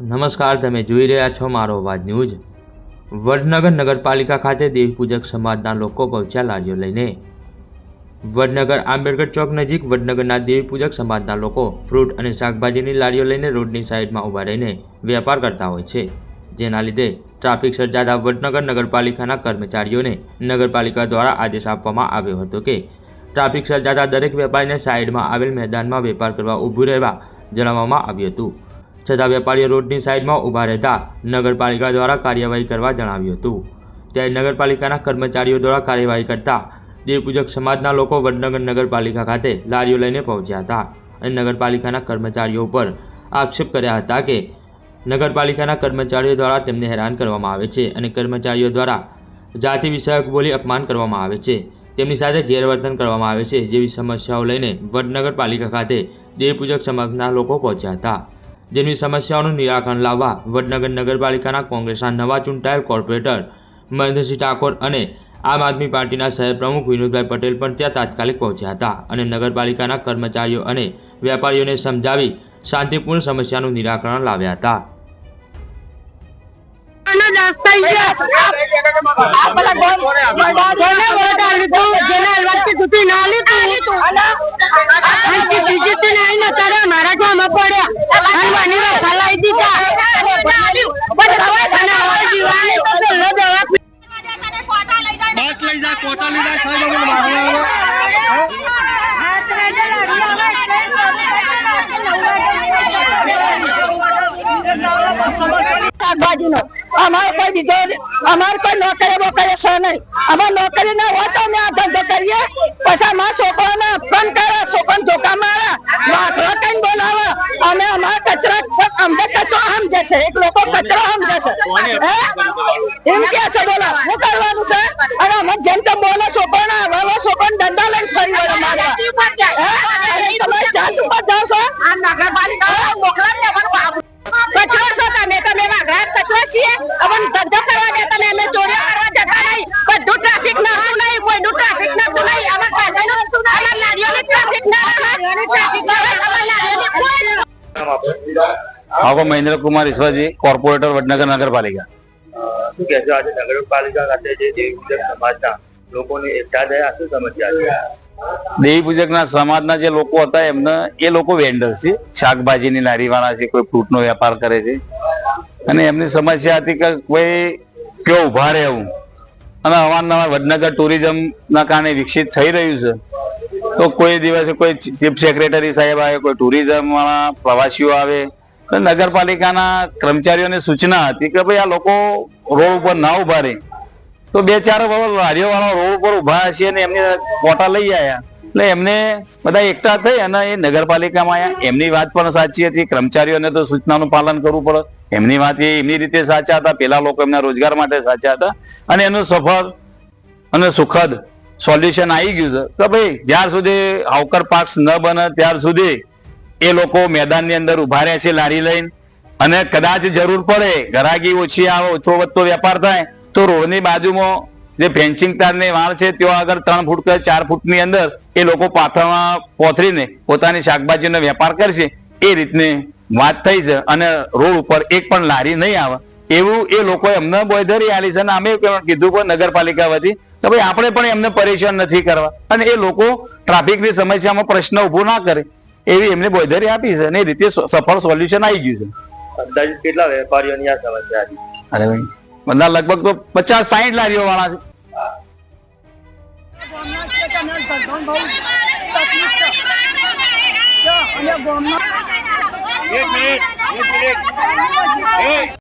નમસ્કાર, તમે જોઈ રહ્યા છો મારો અવાજ ન્યૂઝ. વડનગર નગરપાલિકા ખાતે દેવપૂજક સમાજના લોકો પહોંચ્યા લારીઓ લઈને વડનગર આંબેડકર ચોક નજીક વડનગરના દેવપૂજક સમાજના લોકો ફ્રૂટ અને શાકભાજીની લારીઓ લઈને રોડની સાઈડમાં ઊભા રહીને વેપાર કરતા હોય છે. જેના લીધે ટ્રાફિક સર્જાતા વડનગર નગરપાલિકાના કર્મચારીઓને નગરપાલિકા દ્વારા આદેશ આપવામાં આવ્યો હતો કે ટ્રાફિક સર્જાતા દરેક વેપારીને સાઈડમાં આવેલ મેદાનમાં વેપાર કરવા ઊભું રહેવા જણાવવામાં આવ્યું હતું. છતાં વેપારીઓ રોડની સાઈડમાં ઊભા રહેતા નગરપાલિકા દ્વારા કાર્યવાહી કરવા જણાવ્યું હતું. ત્યારે નગરપાલિકાના કર્મચારીઓ દ્વારા કાર્યવાહી કરતા દેવપૂજક સમાજના લોકો વડનગર નગરપાલિકા ખાતે લારીઓ લઈને પહોંચ્યા હતા અને નગરપાલિકાના કર્મચારીઓ ઉપર આક્ષેપ કર્યા હતા કે નગરપાલિકાના કર્મચારીઓ દ્વારા તેમને હેરાન કરવામાં આવે છે અને કર્મચારીઓ દ્વારા જાતિ વિષયક બોલી અપમાન કરવામાં આવે છે. તેમની સાથે ગેરવર્તન કરવામાં આવે છે જેવી સમસ્યાઓ લઈને વડનગર પાલિકા ખાતે દેવપૂજક સમાજના લોકો પહોંચ્યા હતા. જેની સમસ્યાઓનું નિરાકરણ લાવવા વડનગર નગરપાલિકાના કોંગ્રેસના નવા ચૂંટાયેલ કોર્પોરેટર મહેન્દ્રસિંહ ઠાકોર અને આમ આદમી પાર્ટીના શહેર પ્રમુખ વિનોદભાઈ પટેલ પણ ત્યાં તાત્કાલિક પહોંચ્યા હતા અને નગરપાલિકાના કર્મચારીઓ અને વેપારીઓને સમજાવી શાંતિપૂર્ણ સમસ્યાનું નિરાકરણ લાવ્યા હતા. બાટ લઈ જાય કોટા લઈ જાય સાહેબ અમે માગણા શાકભાજીનો. અમારે કોઈ બીજો અમારે કોઈ નોકરી કરે છે નહીં. અમારે નોકરી ના હોય તો અમે આ ધંધો કરીએ. પછી અમારા છોકરાને અપમાન કરે છોકરાને ધોકા મારે વાઘરો કઈ બોલાવે અમે અમારા કચરા અમને કચરો સમજે છે એક લોકો કચરો સમજે છે એમ કે છે બોલો શું કરવાનું છે? અને અમે જેમ તેમ બોલે છોકરાને હવે હવે છોકરાને દંડા લઈને ફરી વળે મારવા તમે જાત ઉપર જાઓ છો આ નગરપાલિકા મોકલાવી કચરો છો તમે તમે વાઘા કચરો છીએ. અમને ધંધો કરવા દેતા નહીં અમે ચોરીઓ કરવા જતા નહીં. બધું ટ્રાફિક ના હોય નહીં કોઈનું ટ્રાફિક નતું નહીં. અમાર સાધનો અમાર લારીઓની ટ્રાફિક ના રહે ટ્રાફિક ના રહે અમાર લારીઓની કોઈ આવો મહેન્દ્ર કુમાર ઈશ્વરજી કોર્પોરેટર વડનગર નગરપાલિકા શું કહેશો? આજે નગરપાલિકા ખાતે જે દેવી પૂજક સમાજના લોકોની એકતા થયા શું સમસ્યા છે? દેવી પૂજકના સમાજના જે લોકો હતા એમને એ લોકો વેન્ડર છે. શાકભાજીની લારી વાળા છે કોઈ ફ્રૂટનો વેપાર કરે છે. અને એમની સમસ્યા હતી કે કોઈ કયો ઊભા રહેવું. અને અવારનવાર વડનગર ટુરિઝમ ના કારણે વિકસિત થઈ રહ્યું છે. તો કોઈ દિવસે કોઈ ચીફ સેક્રેટરી સાહેબ આવે કોઈ ટુરિઝમ વાળા પ્રવાસીઓ આવે નગરપાલિકાના કર્મચારીઓને સૂચના હતી કે ભાઈ આ લોકો રોડ ઉપર ના ઊભા રહે. તો બે ચાર લારીઓ વાળા રોડ ઉપર ઊભા હશે અને એમને કોટા લઈ આવ્યા એટલે એમને બધા એકઠા થઈ અને એ નગરપાલિકામાં આવ્યા એમની વાત પણ સાચી હતી. કર્મચારીઓને તો સૂચનાનું પાલન કરવું પડે. એમની વાત એ એમની રીતે સાચા હતા. પેલા લોકો એમના રોજગાર માટે સાચા હતા. અને એનું સફળ અને સુખદ સોલ્યુશન આવી ગયું છે. કે ભાઈ જ્યાર સુધી હાવકર પાર્ક ન બને, ત્યાર સુધી એ લોકો મેદાનની અંદર ઊભા રહે છે લારી લઈને. અને કદાચ જરૂર પડે, ઘરાગી ઓછી આવે ઓછો વધતો વેપાર થાય, તો રોડની બાજુમાં જે ફેન્સિંગ તારની વાળ છે ત્યાં આગળ ત્રણ ફૂટ કે ચાર ફૂટની અંદર એ લોકો પાથરમાં પોથરીને પોતાની શાકભાજીનો વેપાર કરશે. એ રીતની વાત થઈ છે. અને રોડ ઉપર એક પણ લારી નહીં આવે. એવું એ લોકોએ અમને બોયધરી આલી છે. અને અમે કીધું કે નગરપાલિકા વતી તો ભાઈ, આપણે પણ એમને પરેશાન નથી કરવા. અને એ લોકો ટ્રાફિકની સમસ્યામાં પ્રશ્ન ઊભો ના કરે. એવી એમને બોયધરી આપી છે અને એ રીતે સફળ સોલ્યુશન આવી ગયું છે. અંદાજિત કેટલા વેપારીઓની આ સમસ્યા હતી અરે ભાઈ બધા લગભગ તો પચાસ સાહીઠ લારીઓ વાળા છે. એક મિનિટ એક મિનિટ.